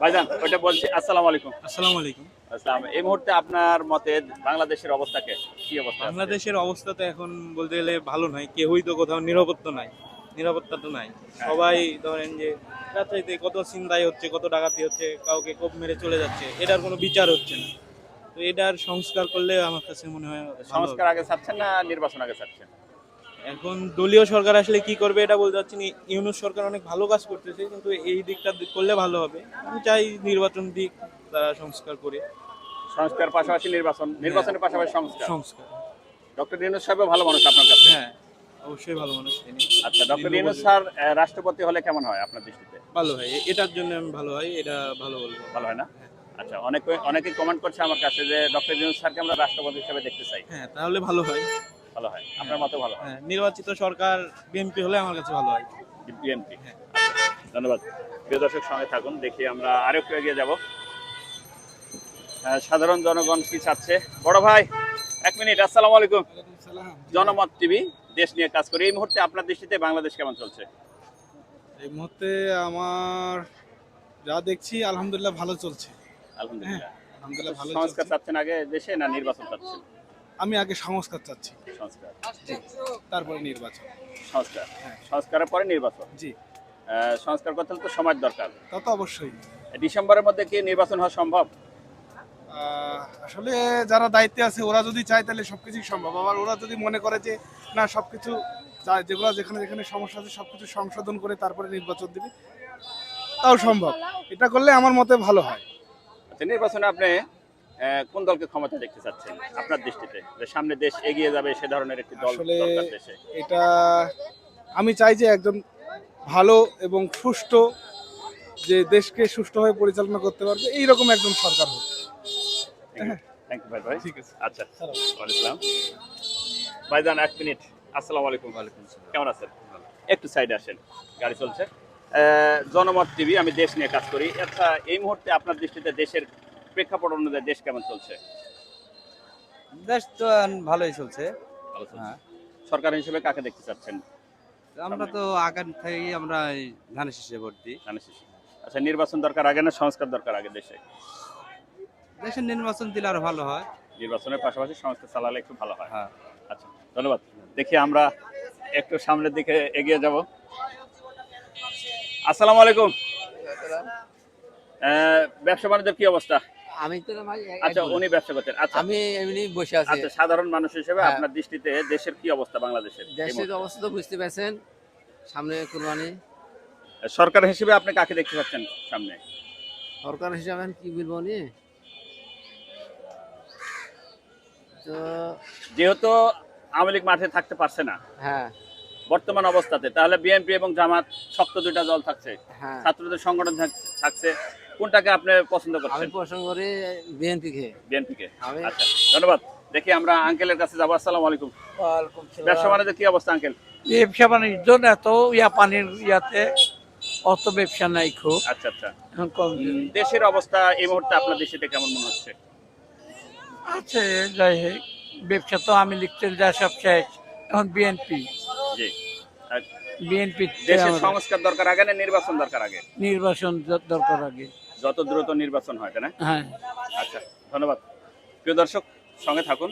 ভাইজান ওইটা বলছি আসসালামু আলাইকুম। আসসালামু আলাইকুম। আসসালাম এই মুহূর্তে আপনার মতে বাংলাদেশের অবস্থাকে কি? অবস্থা বাংলাদেশের অবস্থা তো এখন বলতে গেলে ভালো নয় কেউই তো কোথাও নিরাপত্তা নাই নিরাপত্তা তো নাই। সবাই ধরেন যে রাত্রিতে কত চিন্তাই হচ্ছে কত ডাকাতি হচ্ছে কাউকে কোপ মেরে চলে যাচ্ছে এটার কোনো বিচার হচ্ছে না। তো এটার সংস্কার করলে আমার কাছে মনে হয় সংস্কার আগে চাচ্ছেন না নির্বাচন আগে চাচ্ছেন এখন দলীয় সরকার আসলে কি করবে এটা বলতে পারছি না। ইউনুস সরকার অনেক ভালো কাজ করতেছে কিন্তু এই দিকটা করলে ভালো হবে। আমি চাই নির্বাচন দিক তারা সংস্কার করে। সংস্কার পাশাপাশি নির্বাচন নির্বাচনের পাশাপাশি সংস্কার। সংস্কার। ডক্টর ইউনুস সাহেবও ভালো মানুষ আপনার কাছে? হ্যাঁ অবশ্যই ভালো মানুষ তিনি। আচ্ছা ডক্টর ইউনুস স্যার রাষ্ট্রপতি হলে কেমন হয় আপনার দৃষ্টিতে? ভালো হয় এটার জন্য আমি ভালো হয় এটা ভালো বলব। ভালো হয় না? আচ্ছা অনেকে অনেকেই কমেন্ট করছে আমার কাছে যে ডক্টর ইউনুস স্যারকে আমরা রাষ্ট্রপতি হিসেবে দেখতে চাই। হ্যাঁ তাহলে ভালো হয়। ভালো হয়? আপনার মতে ভালো হয়? হ্যাঁ নির্বাচিত সরকার বিএনপি হলে আমার কাছে ভালো হয়। বিএনপি। হ্যাঁ। ধন্যবাদ। প্রিয় দর্শক সঙ্গে থাকুন দেখি আমরা আরেকটু এগিয়ে যাব। সাধারণ জনগণ কি চাচ্ছে? বড় ভাই এক মিনিট আসসালামু আলাইকুম। জনমত টিভি দেশ নিয়ে কাজ করি। এই মুহূর্তে আপনার দৃষ্টিতে বাংলাদেশ কেমন চলছে? এই মুহূর্তে আমার যা দেখছি আলহামদুলিল্লাহ ভালো চলছে। আলহামদুলিল্লাহ। আলহামদুলিল্লাহ ভালো সংস্কার চাচ্ছেন আগে দেশে না নির্বাচন চাচ্ছেন? আমি আগে সংস্কার চাচ্ছি। সংস্কার। তারপরে নির্বাচন। সংস্কার। হ্যাঁ। সংস্কারের পরে নির্বাচন? জি। সংস্কার করতে হলে তো সময় দরকার। তা তো অবশ্যই। ডিসেম্বরের মধ্যে কি নির্বাচন হওয়া সম্ভব? আসলে যারা দায়িত্বে আছে ওরা যদি চায় তাহলে সবকিছুই সম্ভব। আবার ওরা যদি মনে করে যে না সবকিছু যা- যেগুলো যেখানে যেখানে সমস্যা আছে সবকিছু সংশোধন করে তারপরে নির্বাচন দিবে তাও সম্ভব। এটা করলে আমার মতে ভালো হয়। আচ্ছা নির্বাচনে আপনি কোন দলকে ক্ষমতা দেখতে চাচ্ছেন? আপনার দৃষ্টিতে। যে সামনে দেশ এগিয়ে যাবে সে ধরনের একটি দল দরকার দেশে। এটা আমি চাই যে একজন ভালো এবং সুষ্ঠু যে দেশকে সুষ্ঠুভাবে পরিচালনা করতে পারবে এইরকম একজন সরকার হোক। থ্যাংক ইউ ভাই ভাই। ঠিক আছে। আচ্ছা ওয়ালাইকুম ভাইজান এক মিনিট। আসসালামু আলাইকুম। কেমন আছেন? একটু সাইডে আসেন। গাড়ি চলছে। আহ, জনমত টিভি আমি দেশ নিয়ে কাজ করি। আচ্ছা এই মুহূর্তে আপনার দৃষ্টিতে দেশের প্রেক্ষাপট অনুযায়ী দেশ কেমন চলছে? দেশ তো ভালোই চলছে। ভালো চলছে। হ্যাঁ। সরকার হিসেবে কাকে দেখতে চাচ্ছেন? আমরা তো আগান থেকেই আমরা ধানের শীষে ভোট দিই। জানিস আচ্ছা নির্বাচন দরকার আগে না সংস্কার দরকার আগে দেশে? দেশের নির্বাচন দিলে আরও ভালো হয়। নির্বাচনের পাশাপাশি সংস্কার চালালে একটু ভালো হয়। হ্যাঁ। আচ্ছা ধন্যবাদ। দেখি আমরা একটু সামনের দিকে এগিয়ে যাব। আসসালামু আলাইকুম। ব্যবসা বাণিজ্যের কি অবস্থা? আমি তো আচ্ছা উনি ব্যবসা করতেন। আচ্ছা। আমি এমনি বসে আছি। আচ্ছা সাধারণ মানুষ হিসেবে হ্যাঁ। আপনার দৃষ্টিতে দেশের কি অবস্থা বাংলাদেশের? দেশের অবস্থা তো বুঝতে পারছেন। সামনে কুরবানি। সরকার হিসেবে আপনি কাকে দেখতে পাচ্ছেন সামনে? সরকার হিসাবে কি বলব নি তো যেহেতু আওয়ামী লীগ মাঠে থাকতে পারছে না হ্যাঁ। বর্তমান অবস্থাতে তাহলে বিএনপি এবং জামাত শক্ত দুইটা দল থাকছে। হ্যাঁ। ছাত্রদের সংগঠন থাক- থাকছে। কোনটাকে আপনি পছন্দ আমি করছেন? পছন্দ করি বিএনপি কে। বিএনপি কে। আচ্ছা ধন্যবাদ। দেখি আমরা আঙ্কেলের কাছে যাব। আসসালামু আলাইকুম। ব্যবসা বাণিজ্য কি অবস্থা আঙ্কেল? ব্যবসা বাণিজ্য এত ইয়া পানির ইয়াতে অত ব্যবসা নাই খুব। আচ্ছা আচ্ছা। দেশের অবস্থা এই মুহূর্তে আপনার দেশে কেমন মনে হচ্ছে? আছে যাই হোক ব্যবসা তো আমি লিখতে যা সব শেষ। এখন বিএনপি। জি। বিএনপি দেশের সংস্কার দরকার আগে না নির্বাচন দরকার আগে? নির্বাচন দরকার আগে। যত দ্রুত নির্বাচন হয় তাই না? হ্যাঁ। আচ্ছা ধন্যবাদ। প্রিয় দর্শক সঙ্গে থাকুন।